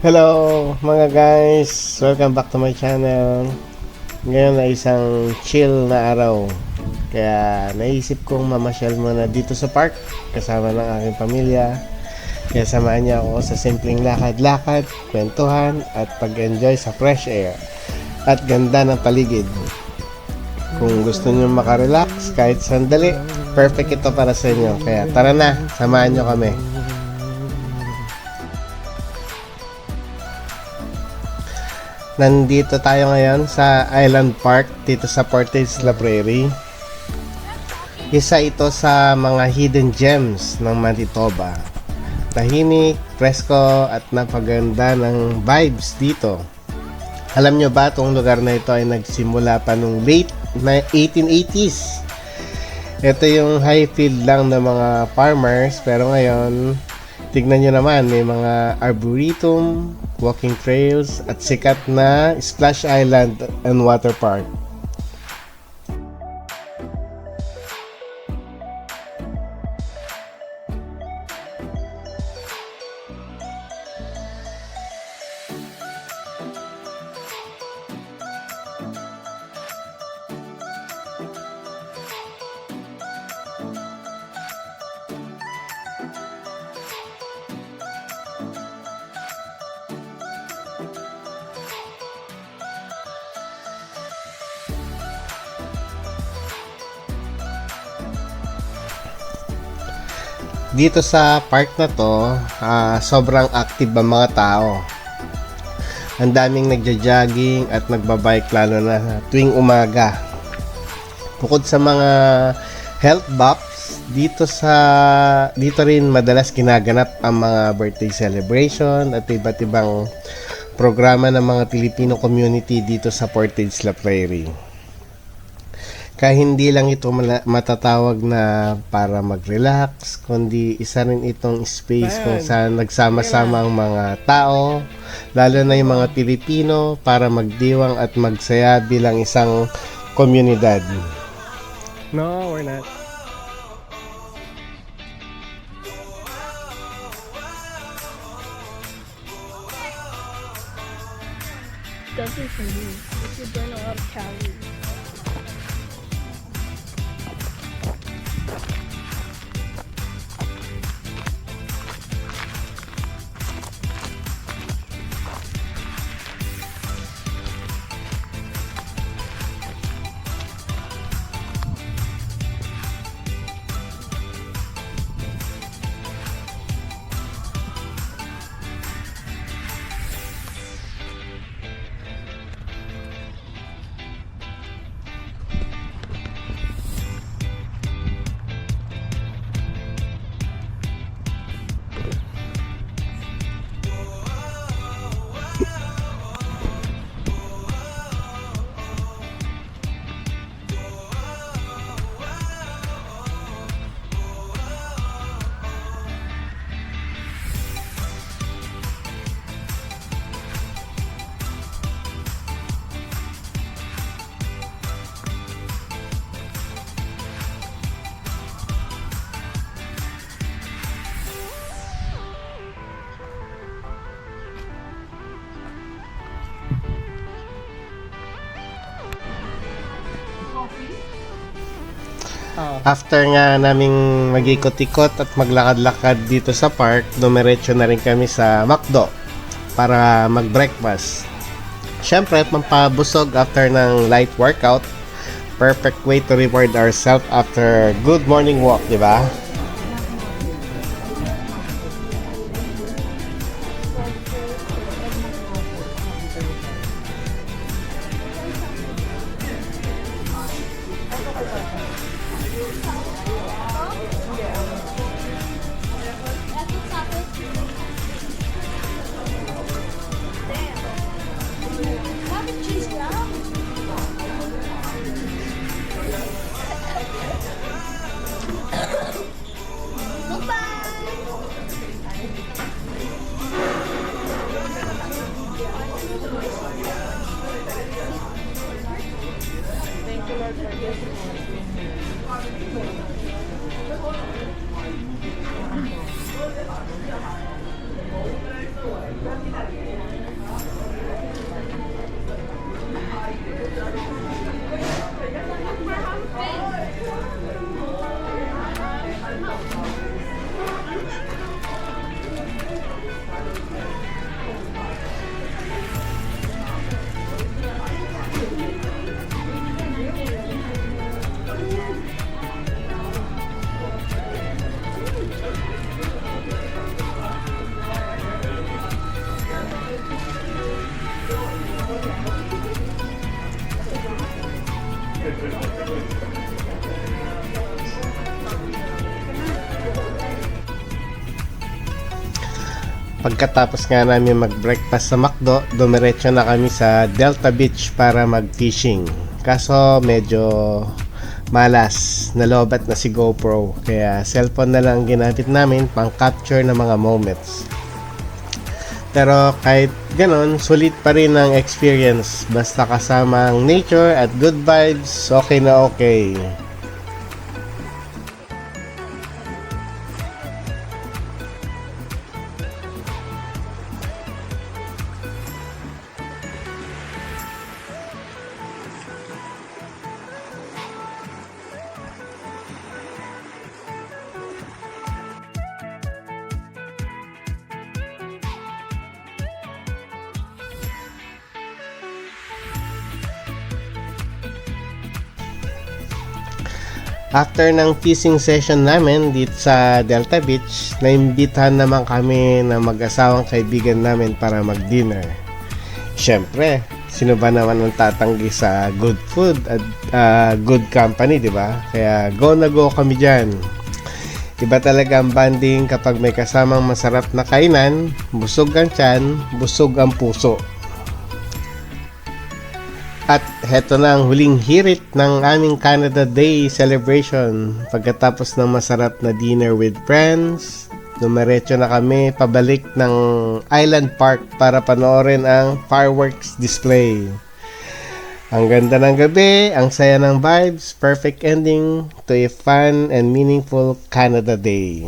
Hello mga guys! Welcome back to my channel. Ngayon ay isang chill na araw. Kaya naisip kong mamasyal muna dito sa park kasama ng aking pamilya. Kaya samahan niya ako sa simpleng lakad-lakad, kwentuhan at pag-enjoy sa fresh air at ganda ng paligid. Kung gusto niyo makarelax kahit sandali, perfect ito para sa inyo. Kaya tara na, samahan niyo kami. Nandito tayo ngayon sa Island Park dito sa Portage La. Isa ito sa mga hidden gems ng Manitoba. Tahimik, presko at napaganda ng vibes dito. Alam nyo ba itong lugar na ito ay nagsimula pa nung late na 1880s. Ito yung high field lang ng mga farmers pero ngayon tignan nyo naman may mga arboretum, walking trails at sikat na Splash Island and Water Park. Dito sa park na to, ah, sobrang active ang mga tao. Ang daming nagja-jogging at nagbabike lalo na tuwing umaga. Bukod sa mga health buffs, dito sa dito rin madalas ginaganap ang mga birthday celebration at iba't ibang programa ng mga Filipino community dito sa Portage La Prairie. Kaya hindi lang ito matatawag na para mag-relax, kundi isa rin itong space kung saan nagsama-sama ang mga tao, lalo na yung mga Pilipino, para magdiwang at magsaya bilang isang komunidad. No, we're not. Definitely for me. This would burn a lot of calories. After nga naming mag-ikot-ikot at maglakad-lakad dito sa park, dumiretso na rin kami sa McDo para mag-breakfast. Siyempre, pampabusog after ng light workout. Perfect way to reward ourselves after good morning walk, di ba? Thank you. Pagkatapos nga namin mag-breakfast sa McDo, dumiretso na kami sa Delta Beach para mag-fishing. Kaso medyo malas, nalobat na si GoPro. Kaya cellphone na lang ang ginamit namin pang capture ng mga moments. Pero kahit ganon, sulit pa rin ang experience. Basta kasama ang nature at good vibes, okay na okay. After ng fishing session namin dito sa Delta Beach, naimbitahan naman kami ng mag-asawang kaibigan namin para mag-dinner. Siyempre, sino ba naman ang tatanggi sa good food at ah, good company, di ba? Kaya go na go kami dyan. Iba talaga ang banding kapag may kasamang masarap na kainan, busog ang tiyan, busog ang puso. At heto na ang huling hirit ng aming Canada Day celebration. Pagkatapos ng masarap na dinner with friends, dumiretso na kami pabalik ng Island Park para panoorin ang fireworks display. Ang ganda ng gabi, ang saya ng vibes, perfect ending to a fun and meaningful Canada Day.